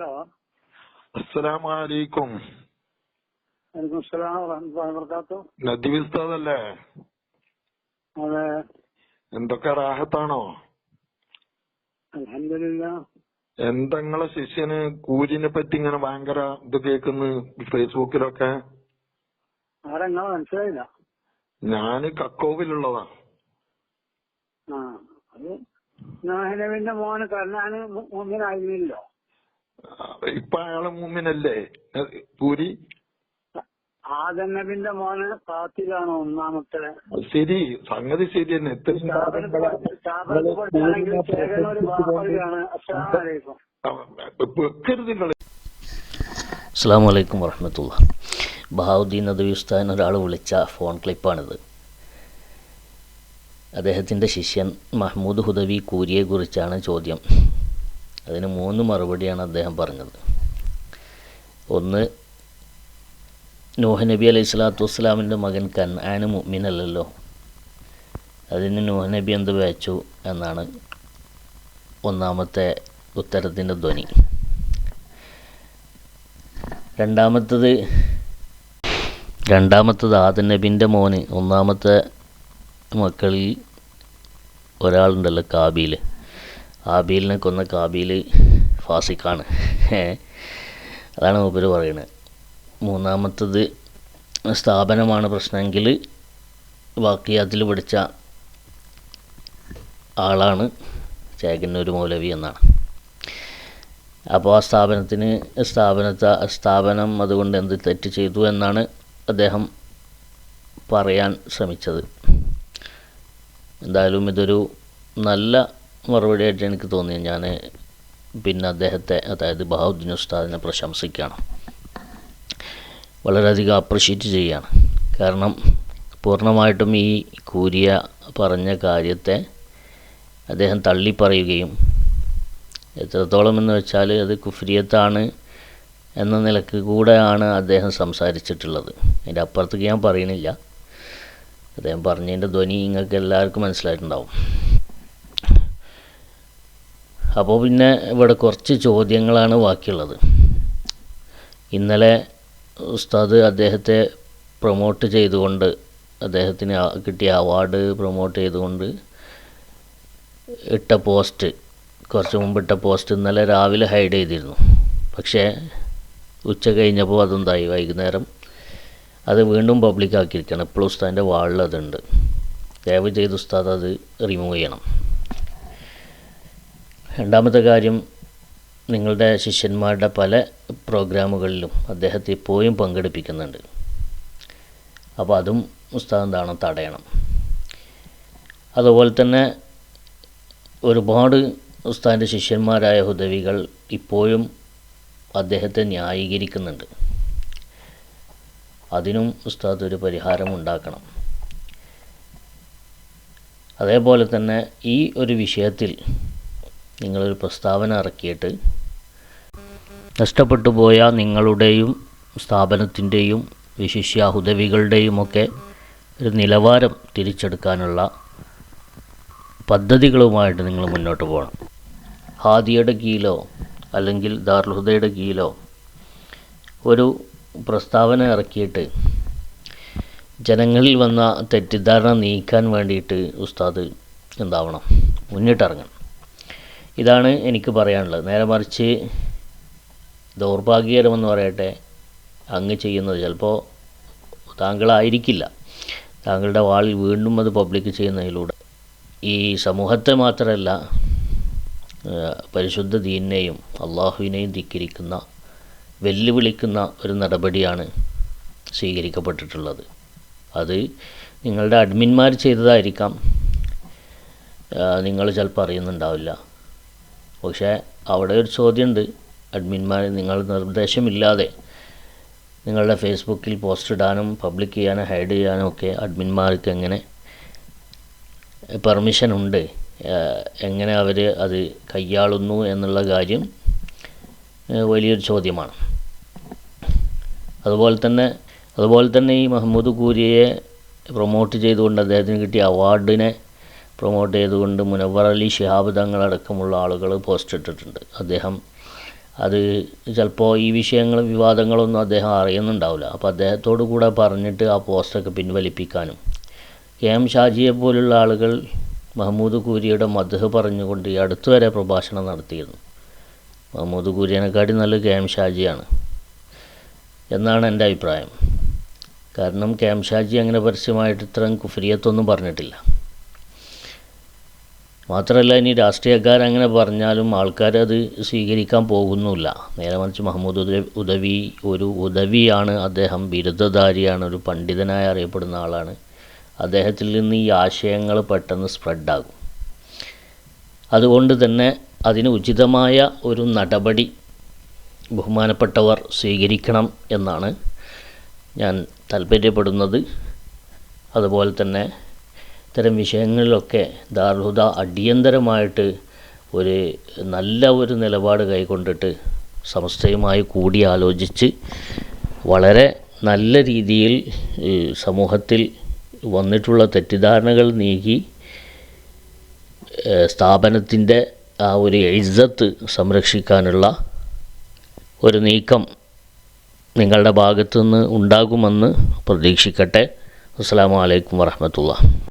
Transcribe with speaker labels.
Speaker 1: Hello.
Speaker 2: അസ്സലാമലൈക്കും.
Speaker 1: വലൈക്കും സ്സലാം വറഹ്മത്തുള്ളാഹി വബറകാത്തു
Speaker 2: നദീം ഉസ്താദ് അല്ലേ
Speaker 1: അതെ.
Speaker 2: എന്തൊക്കെ റാഹത്താണോ?
Speaker 1: അൽഹംദുലില്ലാ.
Speaker 2: എന്തങ്ങളെ ശിഷ്യന് കൂലിനെ പറ്റി ഇങ്ങനെ ഭയങ്കര ഇത് കേൾക്കുന്നു ഫേസ്ബുക്കിലൊക്കെ?
Speaker 1: ആരാ നിങ്ങളെ മനസ്സിലായില്ല.
Speaker 2: ഞാൻ കക്കോവിലുള്ളതാ.
Speaker 1: ആ അത് നാഹിനവിന്റെ മോന് കർണാന് മുമ്പിനായിരുന്നില്ലോ
Speaker 2: ഇപ്പൊ അയാൾ മുഅ്മിനല്ലേ പൂരി?
Speaker 1: ആദനബിന്റെ മോന് കാത്തിലാണ് ഒന്നാമത്തെ.
Speaker 2: ശരി. സംഗതി ശരി തന്നെ. ഇത്രയും വെക്കരുത് നിങ്ങൾ.
Speaker 3: അസ്സാം വലൈക്കും വർഹമത്തുള്ള ബഹാവുദ്ദീൻ നദവി ഉസ്താൻ ഒരാൾ വിളിച്ച ഫോൺ ക്ലിപ്പാണിത്. അദ്ദേഹത്തിന്റെ ശിഷ്യൻ മഹ്മൂദ് ഹുദവി കൂരിയെക്കുറിച്ചാണ് ചോദ്യം. അതിന് മൂന്ന് മറുപടിയാണ് അദ്ദേഹം പറഞ്ഞത്. ഒന്ന് നൂഹ് നബി അലൈഹി സ്വലാത്തു വസ്സലാമിന്റെ മകൻ കൻആന് മുഅ്മിനല്ലല്ലോ അതിന് നൂഹ് നബി എന്ത് വായിച്ചു എന്നാണ് ഒന്നാമത്തെ ഉത്തരത്തിന്റെ ധ്വനി. രണ്ടാമത്തത് രണ്ടാമത്തത് ആദൻ നബിന്റെ മോന് ഒന്നാമത്തെ മക്കളിൽ ഒരാളുണ്ടല്ലോ കാബീൽ ആബീലിനെ കൊന്ന കാബീൽ ഫാസിക്കാണ് അതാണ് മൂപ്പര് പറയുന്നത് മൂന്നാമത്തത് സ്ഥാപനമാണ് പ്രശ്നമെങ്കിൽ വാക്കിയാത്തിൽ പഠിച്ച ആളാണ് ചേകന്നൂർ മൗലവി എന്നാണ്. അപ്പോൾ ആ സ്ഥാപനത്തിന് സ്ഥാപനത്തെ സ്ഥാപനം അതുകൊണ്ട് എന്ത് തെറ്റ് ചെയ്തു എന്നാണ് അദ്ദേഹം പറയാൻ ശ്രമിച്ചത്. എന്തായാലും ഇതൊരു നല്ല മറുപടിയായിട്ട് എനിക്ക് തോന്നി ഞാൻ പിന്നെ അദ്ദേഹത്തെ അതായത് ബഹാവുദ്ദീൻ ഉസ്താദിനെ പ്രശംസിക്കുകയാണ് വളരെയധികം അപ്രിഷ്യേറ്റ് ചെയ്യുകയാണ്. കാരണം പൂർണമായിട്ടും ഈ കൂരിയ പറഞ്ഞ കാര്യത്തെ അദ്ദേഹം തള്ളി പറയുകയും എത്രത്തോളം എന്ന് വെച്ചാൽ അത് കുഫ്രിയത്താണ് എന്ന നിലയ്ക്ക് കൂടെയാണ് അദ്ദേഹം സംസാരിച്ചിട്ടുള്ളത്. അതിന്റെ അപ്പുറത്തേക്ക് ഞാൻ പറയുന്നില്ല. അദ്ദേഹം പറഞ്ഞതിന്റെ ധ്വനി നിങ്ങൾക്ക് എല്ലാവർക്കും മനസ്സിലായിട്ടുണ്ടാവും. അപ്പോൾ പിന്നെ ഇവിടെ കുറച്ച് ചോദ്യങ്ങളാണ് ബാക്കിയുള്ളത്. ഇന്നലെ ഉസ്താദ് അദ്ദേഹത്തെ പ്രൊമോട്ട് ചെയ്തുകൊണ്ട് അദ്ദേഹത്തിന് കിട്ടിയ അവാർഡ് പ്രൊമോട്ട് ചെയ്തുകൊണ്ട് ഇട്ട പോസ്റ്റ് കുറച്ച് മുമ്പ് ഇട്ട പോസ്റ്റ് ഇന്നലെ രാവിലെ ഹൈഡ് ചെയ്തിരുന്നു. പക്ഷേ ഉച്ച കഴിഞ്ഞപ്പോൾ അതെന്തായി? വൈകുന്നേരം അത് വീണ്ടും പബ്ലിക് ആക്കിയിരിക്കുകയാണ്. ഇപ്പോൾ ഉസ്താദിന്റെ വാളിൽ അതുണ്ട്. ദയവ് ചെയ്ത് ഉസ്താദ് അത് റിമൂവ് ചെയ്യണം. രണ്ടാമത്തെ കാര്യം നിങ്ങളുടെ ശിഷ്യന്മാരുടെ പല പ്രോഗ്രാമുകളിലും അദ്ദേഹത്തെ ഇപ്പോഴും പങ്കെടുപ്പിക്കുന്നുണ്ട്. അപ്പോൾ അതും ഉസ്താദ് എന്താണ് തടയണം. അതുപോലെ തന്നെ ഒരുപാട് ഉസ്താദിന്റെ ശിഷ്യന്മാരായ ഹുദവികൾ ഇപ്പോഴും അദ്ദേഹത്തെ ന്യായീകരിക്കുന്നുണ്ട്. അതിനും ഉസ്താദ് ഒരു പരിഹാരം ഉണ്ടാക്കണം. അതേപോലെ തന്നെ ഈ ഒരു വിഷയത്തിൽ നിങ്ങളൊരു പ്രസ്താവന ഇറക്കിയിട്ട് നഷ്ടപ്പെട്ടു പോയ നിങ്ങളുടെയും സ്ഥാപനത്തിന്റെയും വിശിഷ്യ ഹുദവികളുടെയുമൊക്കെ ഒരു നിലവാരം തിരിച്ചെടുക്കാനുള്ള പദ്ധതികളുമായിട്ട് നിങ്ങൾ മുന്നോട്ട് പോകണം. ഹാദിയുടെ കീഴിലോ അല്ലെങ്കിൽ ദാർഹുദയുടെ കീഴിലോ ഒരു പ്രസ്താവന ഇറക്കിയിട്ട് ജനങ്ങളിൽ വന്ന തെറ്റിദ്ധാരണ നീക്കാൻ വേണ്ടിയിട്ട് ഉസ്താദ് എന്താവണം? മുന്നിട്ടിറങ്ങണം. ഇതാണ് എനിക്ക് പറയാനുള്ളത്. നേരെ മറിച്ച് ദൗർഭാഗ്യകരമെന്ന് പറയട്ടെ അങ്ങ് ചെയ്യുന്നത് ചിലപ്പോൾ താങ്കളായിരിക്കില്ല. താങ്കളുടെ വാളിൽ വീണ്ടും അത് പബ്ലിക് ചെയ്യുന്നതിലൂടെ. ഈ സമൂഹത്തെ മാത്രമല്ല പരിശുദ്ധ ദീനിനെയും അള്ളാഹുവിനെയും ധിക്കരിക്കുന്ന വെല്ലുവിളിക്കുന്ന ഒരു നടപടിയാണ് സ്വീകരിക്കപ്പെട്ടിട്ടുള്ളത്. അത് നിങ്ങളുടെ അഡ്മിന്മാർ ചെയ്തതായിരിക്കാം. നിങ്ങൾ ചിലപ്പോൾ അറിയുന്നുണ്ടാവില്ല. പക്ഷേ അവിടെ ഒരു ചോദ്യമുണ്ട്. അഡ്മിന്മാർ നിങ്ങൾ നിർദ്ദേശമില്ലാതെ നിങ്ങളുടെ ഫേസ്ബുക്കിൽ പോസ്റ്റ് ഇടാനും പബ്ലിക് ചെയ്യാനും ഹൈഡ് ചെയ്യാനും ഒക്കെ അഡ്മിന്മാർക്ക് എങ്ങനെ പെർമിഷൻ ഉണ്ട്? എങ്ങനെ അവർ അത് കൈയാളുന്നു എന്നുള്ള കാര്യം വലിയൊരു ചോദ്യമാണ്. അതുപോലെ തന്നെ അതുപോലെ തന്നെ ഈ മഹമ്മൂദ് കൂരിയെ പ്രൊമോട്ട് ചെയ്തുകൊണ്ട് അദ്ദേഹത്തിന് കിട്ടിയ അവാർഡിനെ പ്രൊമോട്ട് ചെയ്തുകൊണ്ട് മുനവർ അലി ഷിഹാബ് തങ്ങളടക്കമുള്ള ആളുകൾ പോസ്റ്റ് ഇട്ടിട്ടുണ്ട്. അദ്ദേഹം അത് ചിലപ്പോൾ ഈ വിഷയങ്ങളും വിവാദങ്ങളൊന്നും അദ്ദേഹം അറിയുന്നുണ്ടാവില്ല. അപ്പോൾ അദ്ദേഹത്തോടു കൂടെ പറഞ്ഞിട്ട് ആ പോസ്റ്റൊക്കെ പിൻവലിപ്പിക്കാനും. കെ എം ഷാജിയെ പോലുള്ള ആളുകൾ മഹമ്മൂദ് കൂരിയുടെ മധു പറഞ്ഞുകൊണ്ട് ഈ അടുത്തുവരെ പ്രഭാഷണം നടത്തിയിരുന്നു. മഹമ്മൂദ് കൂരിയനെക്കാട്ടി നല്ല കെ എം ഷാജിയാണ് എന്നാണ് എന്റെ അഭിപ്രായം. കാരണം കെ എം ഷാജി അങ്ങനെ പരസ്യമായിട്ട് ഇത്രയും കുഫരിയത്തൊന്നും പറഞ്ഞിട്ടില്ല. മാത്രമല്ല ഇനി രാഷ്ട്രീയക്കാരങ്ങനെ പറഞ്ഞാലും ആൾക്കാരത് സ്വീകരിക്കാൻ പോകുന്നുമില്ല നേരെ മറിച്ച് മഹമ്മൂദ് ഉദവി ഒരു ഉദവിയാണ് അദ്ദേഹം ബിരുദധാരിയാണ് ഒരു പണ്ഡിതനായി അറിയപ്പെടുന്ന ആളാണ്. അദ്ദേഹത്തിൽ നിന്ന് ഈ ആശയങ്ങൾ പെട്ടെന്ന് സ്പ്രെഡാകും. അതുകൊണ്ട് തന്നെ അതിന് ഉചിതമായ ഒരു നടപടി ബഹുമാനപ്പെട്ടവർ സ്വീകരിക്കണം എന്നാണ് ഞാൻ താല്പര്യപ്പെടുന്നത്. അതുപോലെ തന്നെ ഇത്തരം വിഷയങ്ങളിലൊക്കെ ദാർഹുദ അടിയന്തരമായിട്ട് ഒരു നല്ല ഒരു നിലപാട് കൈക്കൊണ്ടിട്ട് സമസ്തയുമായി കൂടിയാലോചിച്ച് വളരെ നല്ല രീതിയിൽ സമൂഹത്തിൽ വന്നിട്ടുള്ള തെറ്റിദ്ധാരണകൾ നീക്കി സ്ഥാപനത്തിന്റെ ആ ഒരു എഴുത്ത് സംരക്ഷിക്കാനുള്ള ഒരു നീക്കം നിങ്ങളുടെ ഭാഗത്തുനിന്ന് ഉണ്ടാകുമെന്ന് പ്രതീക്ഷിക്കട്ടെ. അസ്സാം വലൈക്കും വറഹമത്തുള്ള